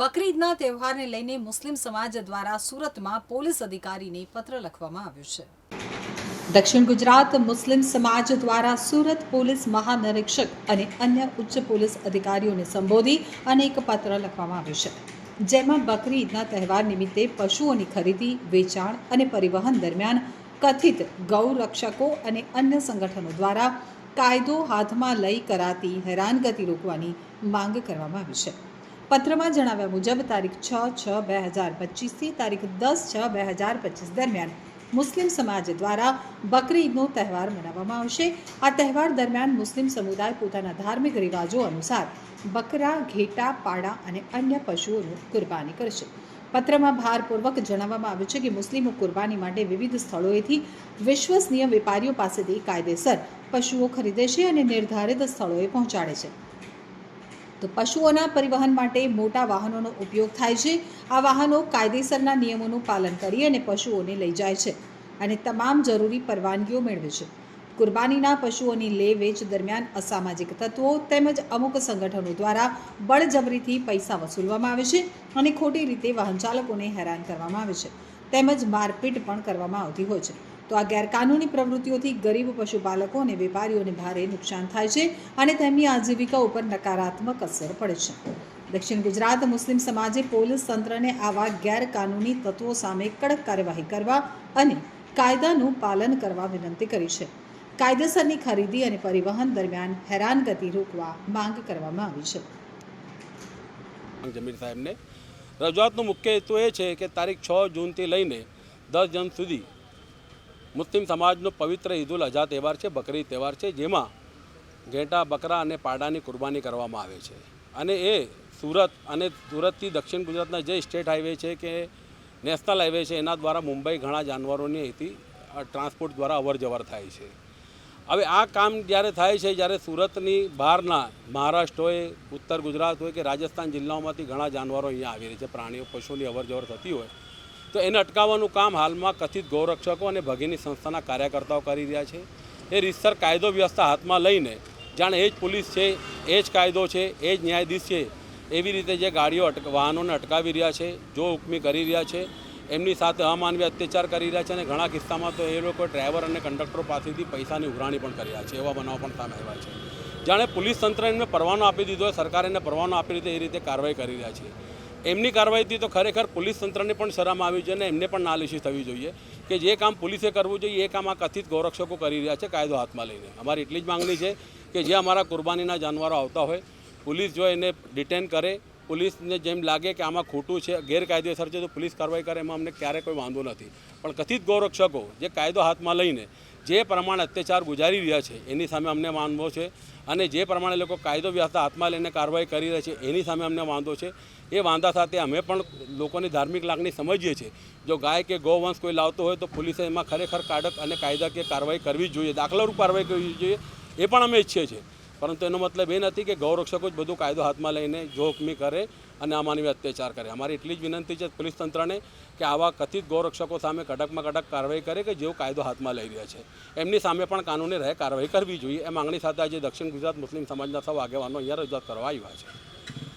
બકરીદના તહેવારને લઈને મુસ્લિમ સમાજ દ્વારા સુરતમાં પોલીસ અધિકારીને પત્ર લખવામાં આવ્યો છે. દક્ષિણ ગુજરાત મુસ્લિમ સમાજ દ્વારા સુરત પોલીસ મહાનિરીક્ષક અને અન્ય ઉચ્ચ પોલીસ અધિકારીઓને સંબોધી અને એક પત્ર લખવામાં આવ્યો છે. જેમાં બકરી ઈદના તહેવાર નિમિત્તે પશુઓની ખરીદી, વેચાણ અને પરિવહન દરમિયાન કથિત ગૌરક્ષકો અને અન્ય સંગઠનો દ્વારા કાયદો હાથમાં લઈ કરાતી હેરાનગતિ રોકવાની માંગ કરવામાં આવી છે. પત્રમાં જણાવ્યા મુજબ, તારીખ છ છ બે હજાર પચીસથી તારીખ દસ છ બે હજાર પચીસ દરમિયાન મુસ્લિમ સમાજ દ્વારા બકરી ઈદનો તહેવાર મનાવવામાં આવશે. આ તહેવાર દરમિયાન મુસ્લિમ સમુદાય પોતાના ધાર્મિક રિવાજો અનુસાર બકરા, ઘેટા પાડા અને અન્ય પશુઓનું કુરબાની કરશે. પત્રમાં ભારપૂર્વક જણાવવામાં આવ્યું છે કે મુસ્લિમો કુરબાની માટે વિવિધ સ્થળોએથી વિશ્વસનીય વેપારીઓ પાસેથી કાયદેસર પશુઓ ખરીદે છે અને નિર્ધારિત સ્થળોએ પહોંચાડે છે. તો પશુઓના પરિવહન માટે મોટા વાહનોનો ઉપયોગ થાય છે. આ વાહનો કાયદેસરના નિયમોનું પાલન કરી અને પશુઓને લઈ જાય છે અને તમામ જરૂરી પરવાનગીઓ મેળવે છે. કુરબાનીના પશુઓની લે વેચ દરમિયાન અસામાજિક તત્વો તેમજ અમુક સંગઠનો દ્વારા બળજબરીથી પૈસા વસૂલવામાં આવે છે અને ખોટી રીતે વાહન ચાલકોને હેરાન કરવામાં આવે છે. તેમજ મારપીટ પણ કરવામાં આવતી હોય છે. તો આ ગેરકાનૂની પ્રવૃત્તિઓથી ગરીબ પશુપાલકો અને વેપારીઓને ભારે નુકસાન થાય છે અને તેમની આજીવિકા ઉપર નકારાત્મક અસર પડે છે. દક્ષિણ ગુજરાત મુસ્લિમ સમાજે પોલીસ તંત્રને આવા ગેરકાનૂની તત્વો સામે કડક કાર્યવાહી કરવા અને કાયદાનું પાલન કરવા વિનંતી કરી છે. કાયદેસરની ખરીદી અને પરિવહન દરમિયાન હેરાનગતિ રોકવા માંગ કરવામાં આવી છે. જમીર સાહેબને. રજૂઆતનો મુખ્ય હેતુ એ છે કે તારીખ છ જૂનથી લઈને દસ જૂન સુધી મુસ્લિમ સમાજનો પવિત્ર ઈદુલ અઝા તહેવાર છે, બકરી તહેવાર છે, જેમાં ઘેટા, બકરા અને પાડાની કુરબાની કરવામાં આવે છે. અને એ સુરત અને સુરતથી દક્ષિણ ગુજરાતના જે સ્ટેટ હાઈવે છે કે નેશનલ હાઈવે છે, એના દ્વારા મુંબઈ ઘણા જાનવરોની અહીંથી ટ્રાન્સપોર્ટ દ્વારા અવર જવર થાય છે. હવે આ કામ જ્યારે થાય છે, જ્યારે સુરતની બહારના મહારાષ્ટ્ર હોય, ઉત્તર ગુજરાત હોય કે રાજસ્થાન જિલ્લાઓમાંથી ઘણા જાનવરો અહીંયા આવી રહી છે, પ્રાણીઓ, પશુની અવરજવર થતી હોય તો એને અટકાવવાનું કામ હાલમાં કથિત ગૌરક્ષકો અને ભગીની સંસ્થાના કાર્યકર્તાઓ કરી રહ્યા છે. એ રીતસર કાયદો વ્યવસ્થા હાથમાં લઈને જાણે એ જ પોલીસ છે, એ જ કાયદો છે, એ જ ન્યાયાધીશ છે, એવી રીતે જે ગાડીઓ અટક, વાહનોને અટકાવી રહ્યા છે, જો હુકમી કરી રહ્યા છે, એમની સાથે અમાનવી અત્યાચાર કરી રહ્યા છે અને ઘણા કિસ્સામાં તો એ લોકો ડ્રાઈવર અને કંડક્ટરો પાસેથી પૈસાની ઉઘરાણી પણ કરી રહ્યા છે, એવા બનાવ પણ સામે આવ્યા છે. જાણે પોલીસ તંત્ર એમને પરવાનો આપી દીધો સરકાર એને પરવાનો આપી દીધો એ રીતે કાર્યવાહી કરી રહ્યા છે. એમની કાર્યવાહીથી તો ખરેખર પોલીસ તંત્રને પણ શરમ આવી છે અને એમને પણ નાલિશી થવી જોઈએ કે જે કામ પોલીસે કરવું જોઈએ, એ કામ આ કથિત ગૌરક્ષકો કરી રહ્યા છે કાયદો હાથમાં લઈને. અમારી એટલી જ માંગણી છે કે જે અમારા કુરબાનીના જાનવરો આવતા હોય, પોલીસ જો એને ડિટેન કરે પોલીસને જેમ લાગે કે આમાં ખોટું છે, ગેરકાયદેસર છે, તો પોલીસ કાર્યવાહી કરે, એમાં અમને ક્યારેય કોઈ વાંધો નથી. પણ કથિત ગૌરક્ષકો જે કાયદો હાથમાં લઈને જે પ્રમાણે અત્યાચાર ગુજારી રહ્યા છે, એની સામે અમને વાંધો છે અને જે પ્રમાણે લોકો કાયદો વ્યવસ્થા હાથમાં લઈને કાર્યવાહી કરી રહ્યા છે, એની સામે અમને વાંધો છે. એ વાંધા સાથે અમે પણ લોકોની ધાર્મિક લાગણી સમજીએ છીએ. જો ગાય કે ગૌવંશ કોઈ લાવતો હોય, તો પોલીસે એમાં ખરેખર કાઢક અને કાયદાકીય કાર્યવાહી કરવી જ જોઈએ. દાખલારૂપ કાર્યવાહી કરવી જોઈએ, એ પણ અમે ઈચ્છીએ છીએ. પરંતુ એનો મતલબ એ નથી કે ગૌરક્ષકો જ બધું કાયદો હાથમાં લઈને જોખમી કરે અને અમાનવી અત્યાચાર કરે. અમારી એટલી જ વિનંતી છે પોલીસ તંત્રને કે આવા કથિત ગૌરક્ષકો સામે કડકમાં કડક કાર્યવાહી કરે કે જેઓ કાયદો હાથમાં લઈ રહ્યા છે. એમની સામે પણ કાનૂની રહે, કાર્યવાહી કરવી જોઈએ. એ માંગણી સાથે આજે દક્ષિણ ગુજરાત મુસ્લિમ સમાજના સૌ આગેવાનો અહીંયા રજૂઆત કરવા આવ્યા છે.